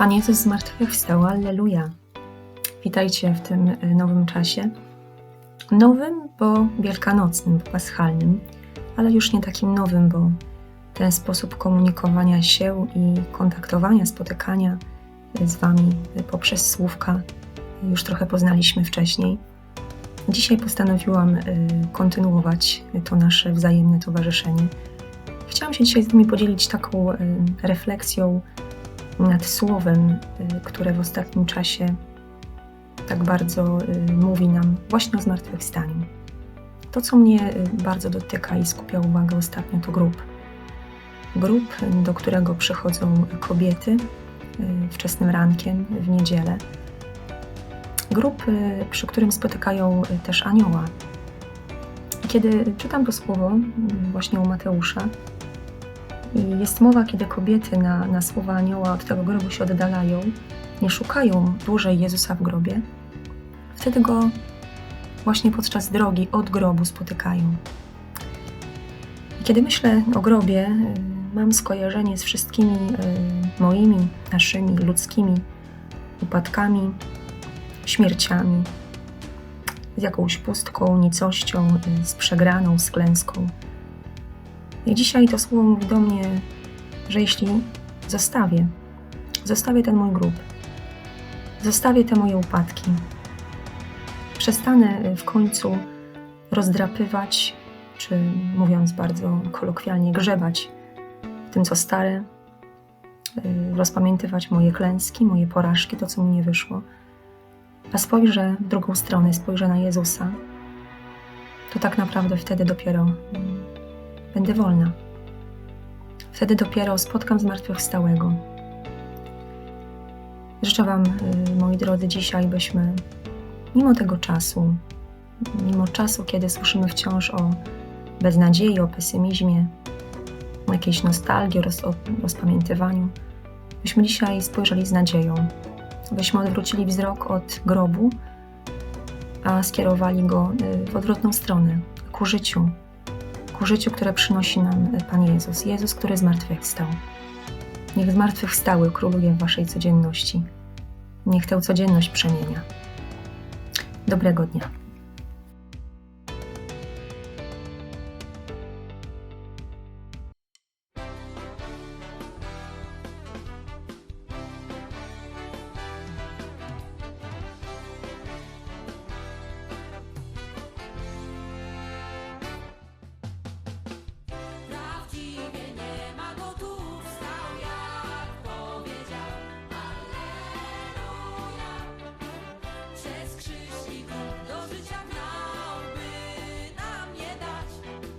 Pan Jezus zmartwychwstał, Alleluja. Witajcie w tym e, nowym czasie. Nowym, bo wielkanocnym, bo paschalnym, ale już nie takim nowym, bo ten sposób komunikowania się i kontaktowania, spotykania z Wami poprzez słówka już trochę poznaliśmy wcześniej. Dzisiaj postanowiłam e, kontynuować to nasze wzajemne towarzyszenie. Chciałam się dzisiaj z Wami podzielić taką e, refleksją nad słowem, y, które w ostatnim czasie tak bardzo y, mówi nam właśnie o zmartwychwstaniu. To, co mnie y, bardzo dotyka i skupia uwagę ostatnio, to grób. Grób, do którego przychodzą kobiety wczesnym rankiem w niedzielę. Grób, przy którym spotykają też anioła. Kiedy czytam to słowo właśnie u Mateusza, i jest mowa, kiedy kobiety na, na słowa anioła od tego grobu się oddalają, nie szukają dłużej Jezusa w grobie, wtedy go właśnie podczas drogi od grobu spotykają. I kiedy myślę o grobie, y, mam skojarzenie z wszystkimi y, moimi, naszymi ludzkimi upadkami, śmierciami, z jakąś pustką, nicością, y, z przegraną, z klęską. I dzisiaj to słowo mówi do mnie, że jeśli zostawię, zostawię ten mój grób, zostawię te moje upadki, przestanę w końcu rozdrapywać, czy mówiąc bardzo kolokwialnie, grzebać w tym, co stare, y, rozpamiętywać moje klęski, moje porażki, to, co mi nie wyszło, a spojrzę w drugą stronę, spojrzę na Jezusa, to tak naprawdę wtedy dopiero będę wolna. Wtedy dopiero spotkam zmartwychwstałego. Życzę Wam, y, moi drodzy, dzisiaj, byśmy mimo tego czasu, mimo czasu, kiedy słyszymy wciąż o beznadziei, o pesymizmie, o jakiejś nostalgii, o rozpamiętywaniu, byśmy dzisiaj spojrzeli z nadzieją, byśmy odwrócili wzrok od grobu, a skierowali go y, w odwrotną stronę, ku życiu, ku życiu, które przynosi nam Pan Jezus. Jezus, który zmartwychwstał. Niech zmartwychwstały króluje w Waszej codzienności. Niech tę codzienność przemienia. Dobrego dnia.